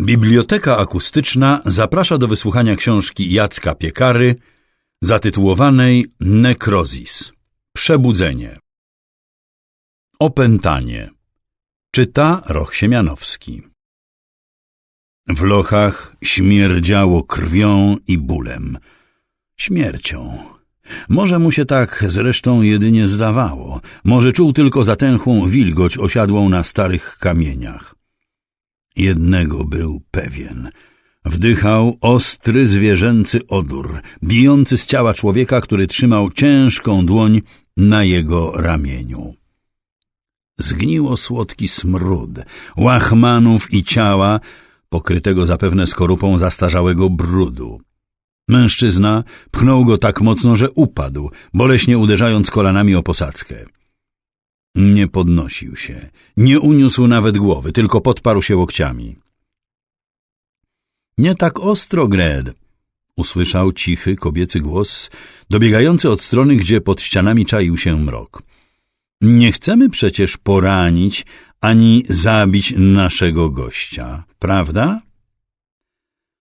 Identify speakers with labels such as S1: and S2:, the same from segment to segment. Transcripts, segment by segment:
S1: Biblioteka Akustyczna zaprasza do wysłuchania książki Jacka Piekary zatytułowanej Nekrozis Przebudzenie Opętanie Czyta Roch Siemianowski W lochach śmierdziało krwią i bólem. Śmiercią. Może mu się tak zresztą jedynie zdawało. Może czuł tylko zatęchłą wilgoć osiadłą na starych kamieniach. Jednego był pewien. Wdychał ostry, zwierzęcy odór, bijący z ciała człowieka, który trzymał ciężką dłoń na jego ramieniu. Zgniło słodki smród, łachmanów i ciała, pokrytego zapewne skorupą zastarzałego brudu. Mężczyzna pchnął go tak mocno, że upadł, boleśnie uderzając kolanami o posadzkę. Nie podnosił się, nie uniósł nawet głowy, tylko podparł się łokciami. Nie tak ostro, Gred, usłyszał cichy kobiecy głos, dobiegający od strony, gdzie pod ścianami czaił się mrok. Nie chcemy przecież poranić ani zabić naszego gościa, prawda?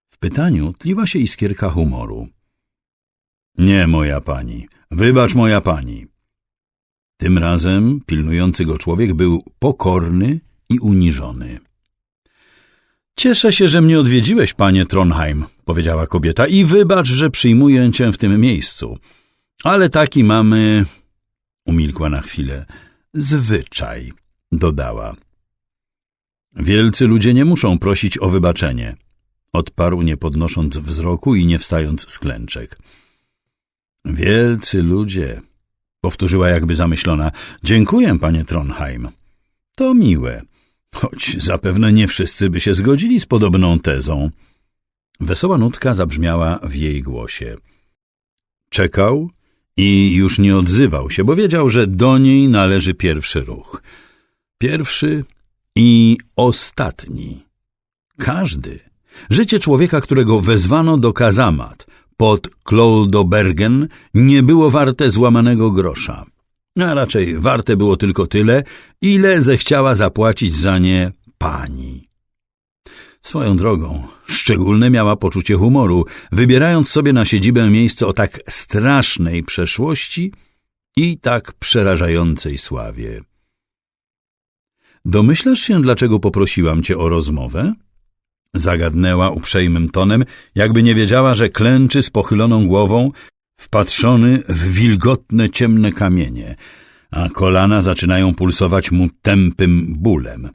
S1: W pytaniu tliła się iskierka humoru. Nie, moja pani, wybacz, moja pani. Tym razem pilnujący go człowiek był pokorny i uniżony. Cieszę się, że mnie odwiedziłeś, panie Tronheim, powiedziała kobieta, i wybacz, że przyjmuję cię w tym miejscu. Ale taki mamy... Umilkła na chwilę. Zwyczaj, dodała. Wielcy ludzie nie muszą prosić o wybaczenie, odparł nie podnosząc wzroku i nie wstając z klęczek. Wielcy ludzie, powtórzyła jakby zamyślona. Dziękuję, panie Tronheim. To miłe, choć zapewne nie wszyscy by się zgodzili z podobną tezą. Wesoła nutka zabrzmiała w jej głosie. Czekał i już nie odzywał się, bo wiedział, że do niej należy pierwszy ruch. Pierwszy i ostatni. Każdy. Życie człowieka, którego wezwano do kazamat, pod Klaudobergen nie było warte złamanego grosza. A raczej warte było tylko tyle, ile zechciała zapłacić za nie pani. Swoją drogą, szczególne miała poczucie humoru, wybierając sobie na siedzibę miejsce o tak strasznej przeszłości i tak przerażającej sławie. Domyślasz się, dlaczego poprosiłam cię o rozmowę? Zagadnęła uprzejmym tonem, jakby nie wiedziała, że klęczy z pochyloną głową, wpatrzony w wilgotne, ciemne kamienie, a kolana zaczynają pulsować mu tępym bólem.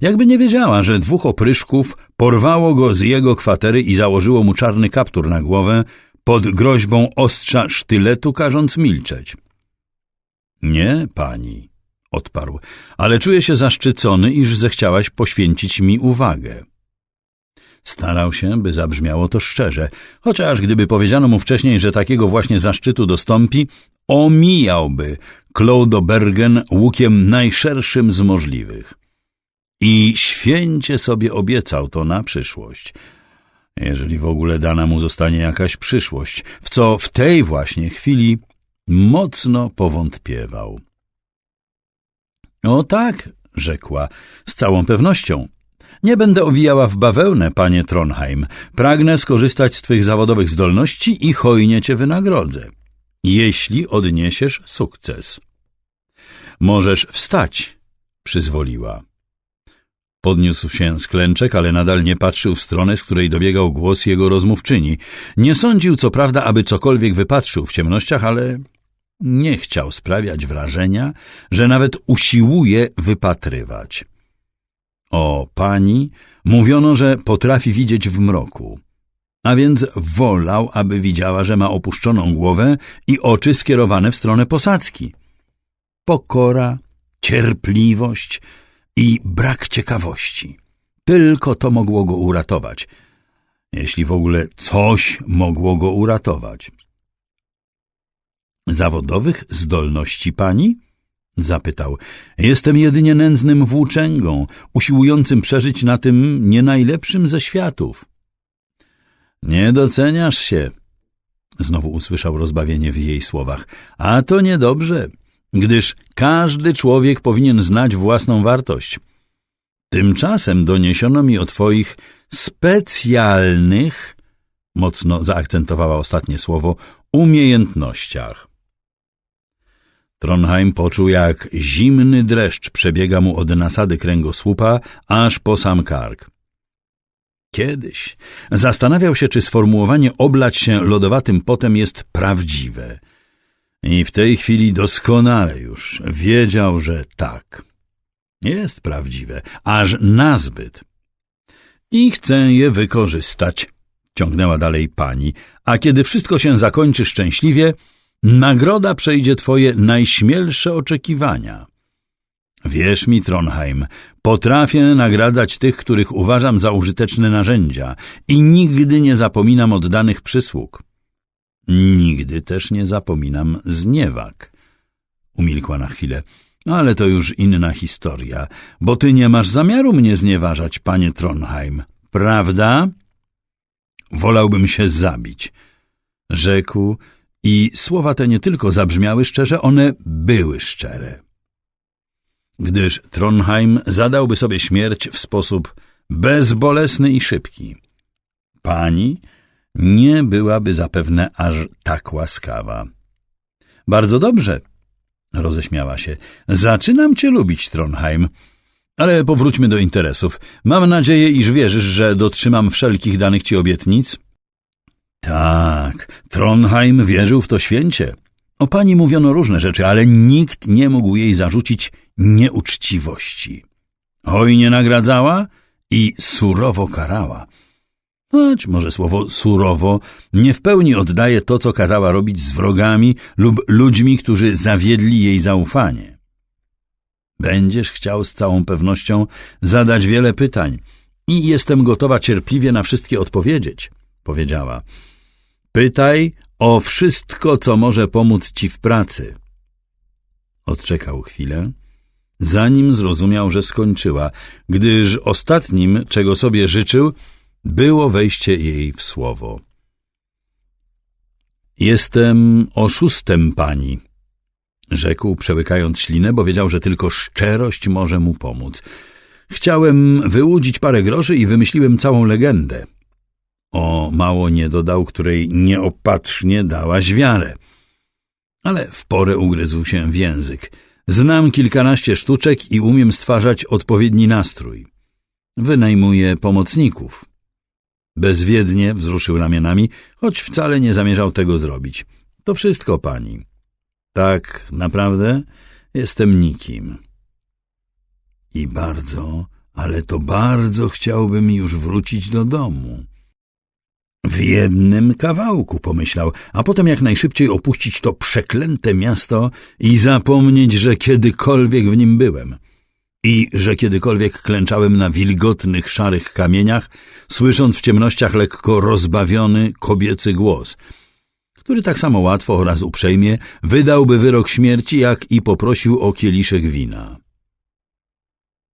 S1: Jakby nie wiedziała, że dwóch opryszków porwało go z jego kwatery i założyło mu czarny kaptur na głowę pod groźbą ostrza sztyletu, każąc milczeć. Nie, pani, odparł, ale czuję się zaszczycony, iż zechciałaś poświęcić mi uwagę. Starał się, by zabrzmiało to szczerze, chociaż gdyby powiedziano mu wcześniej, że takiego właśnie zaszczytu dostąpi, omijałby Bergen łukiem najszerszym z możliwych. I święcie sobie obiecał to na przyszłość. Jeżeli w ogóle dana mu zostanie jakaś przyszłość, w co w tej właśnie chwili mocno powątpiewał. O tak, rzekła, z całą pewnością. Nie będę owijała w bawełnę, panie Tronheim. Pragnę skorzystać z twych zawodowych zdolności i hojnie cię wynagrodzę. Jeśli odniesiesz sukces. Możesz wstać, przyzwoliła. Podniósł się z klęczek, ale nadal nie patrzył w stronę, z której dobiegał głos jego rozmówczyni. Nie sądził, co prawda, aby cokolwiek wypatrzył w ciemnościach, ale nie chciał sprawiać wrażenia, że nawet usiłuje wypatrywać. O pani mówiono, że potrafi widzieć w mroku, a więc wolał, aby widziała, że ma opuszczoną głowę i oczy skierowane w stronę posadzki. Pokora, cierpliwość i brak ciekawości. Tylko to mogło go uratować, jeśli w ogóle coś mogło go uratować. Zawodowych zdolności pani? Zapytał. Jestem jedynie nędznym włóczęgą, usiłującym przeżyć na tym nie najlepszym ze światów. Nie doceniasz się. Znowu usłyszał rozbawienie w jej słowach. A to niedobrze, gdyż każdy człowiek powinien znać własną wartość. Tymczasem doniesiono mi o twoich specjalnych, mocno zaakcentowała ostatnie słowo, umiejętnościach. Tronheim poczuł, jak zimny dreszcz przebiega mu od nasady kręgosłupa aż po sam kark. Kiedyś zastanawiał się, czy sformułowanie oblać się lodowatym potem jest prawdziwe. I w tej chwili doskonale już wiedział, że tak. Jest prawdziwe, aż nazbyt. I chcę je wykorzystać, ciągnęła dalej pani, a kiedy wszystko się zakończy szczęśliwie, nagroda przejdzie twoje najśmielsze oczekiwania. Wierz mi, Tronheim, potrafię nagradzać tych, których uważam za użyteczne narzędzia i nigdy nie zapominam oddanych przysług. Nigdy też nie zapominam zniewag. Umilkła na chwilę. No ale to już inna historia, bo ty nie masz zamiaru mnie znieważać, panie Tronheim, prawda? Wolałbym się zabić, rzekł i słowa te nie tylko zabrzmiały szczerze, one były szczere. Gdyż Tronheim zadałby sobie śmierć w sposób bezbolesny i szybki. Pani nie byłaby zapewne aż tak łaskawa. Bardzo dobrze, roześmiała się. Zaczynam cię lubić, Tronheim. Ale powróćmy do interesów. Mam nadzieję, iż wierzysz, że dotrzymam wszelkich danych ci obietnic? Tak, Tronheim wierzył w to święcie. O pani mówiono różne rzeczy, ale nikt nie mógł jej zarzucić nieuczciwości. Hojnie nagradzała i surowo karała. Choć może słowo surowo nie w pełni oddaje to, co kazała robić z wrogami lub ludźmi, którzy zawiedli jej zaufanie. Będziesz chciał z całą pewnością zadać wiele pytań i jestem gotowa cierpliwie na wszystkie odpowiedzieć, powiedziała. Pytaj o wszystko, co może pomóc ci w pracy. Odczekał chwilę, zanim zrozumiał, że skończyła, gdyż ostatnim, czego sobie życzył, było wejście jej w słowo. Jestem oszustem pani, rzekł, przełykając ślinę, bo wiedział, że tylko szczerość może mu pomóc. Chciałem wyłudzić parę groszy i wymyśliłem całą legendę. O mało nie dodał, której nieopatrznie dałaś wiarę. Ale w porę ugryzł się w język. Znam kilkanaście sztuczek i umiem stwarzać odpowiedni nastrój. Wynajmuję pomocników. Bezwiednie wzruszył ramionami, choć wcale nie zamierzał tego zrobić. To wszystko, pani. Tak, naprawdę jestem nikim. I bardzo, ale to bardzo chciałbym już wrócić do domu. W jednym kawałku, pomyślał, a potem jak najszybciej opuścić to przeklęte miasto i zapomnieć, że kiedykolwiek w nim byłem i że kiedykolwiek klęczałem na wilgotnych, szarych kamieniach, słysząc w ciemnościach lekko rozbawiony kobiecy głos, który tak samo łatwo oraz uprzejmie wydałby wyrok śmierci, jak i poprosił o kieliszek wina.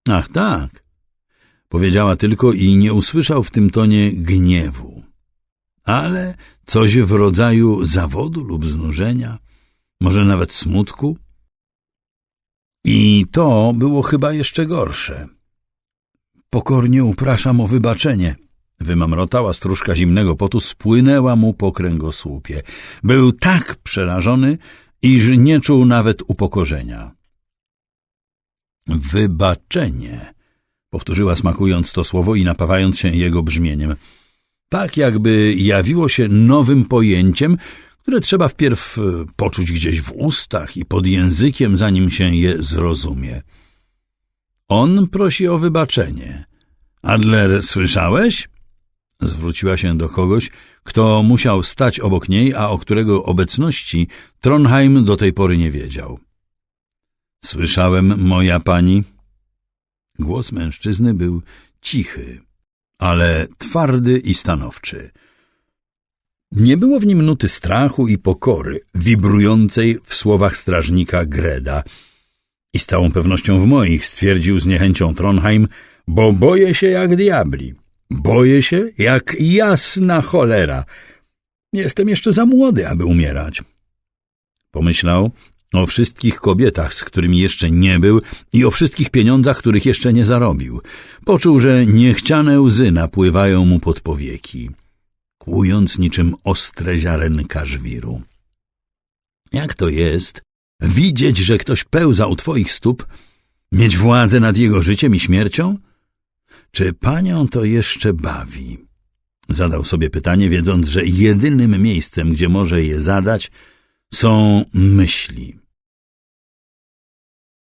S1: Ach tak, powiedziała tylko i nie usłyszał w tym tonie gniewu, ale coś w rodzaju zawodu lub znużenia, może nawet smutku, i to było chyba jeszcze gorsze. Pokornie upraszam o wybaczenie. Wymamrotała stróżka zimnego potu, spłynęła mu po kręgosłupie. Był tak przerażony, iż nie czuł nawet upokorzenia. Wybaczenie, powtórzyła smakując to słowo i napawając się jego brzmieniem. Tak jakby jawiło się nowym pojęciem, które trzeba wpierw e, poczuć gdzieś w ustach i pod językiem, zanim się je zrozumie. On prosi o wybaczenie. Adler, słyszałeś? Zwróciła się do kogoś, kto musiał stać obok niej, a o którego obecności Tronheim do tej pory nie wiedział. Słyszałem, moja pani. Głos mężczyzny był cichy, ale twardy i stanowczy. Nie było w nim nuty strachu i pokory, wibrującej w słowach strażnika Greda. I z całą pewnością w moich stwierdził z niechęcią Tronheim, bo boję się jak diabli. Boję się jak jasna cholera. Jestem jeszcze za młody, aby umierać. Pomyślał, O wszystkich kobietach, z którymi jeszcze nie był i o wszystkich pieniądzach, których jeszcze nie zarobił. Poczuł, że niechciane łzy napływają mu pod powieki, kłując niczym ostre ziarenka żwiru. Jak to jest widzieć, że ktoś pełza u twoich stóp, mieć władzę nad jego życiem i śmiercią? Czy panią to jeszcze bawi? Zadał sobie pytanie, wiedząc, że jedynym miejscem, gdzie może je zadać, są myśli.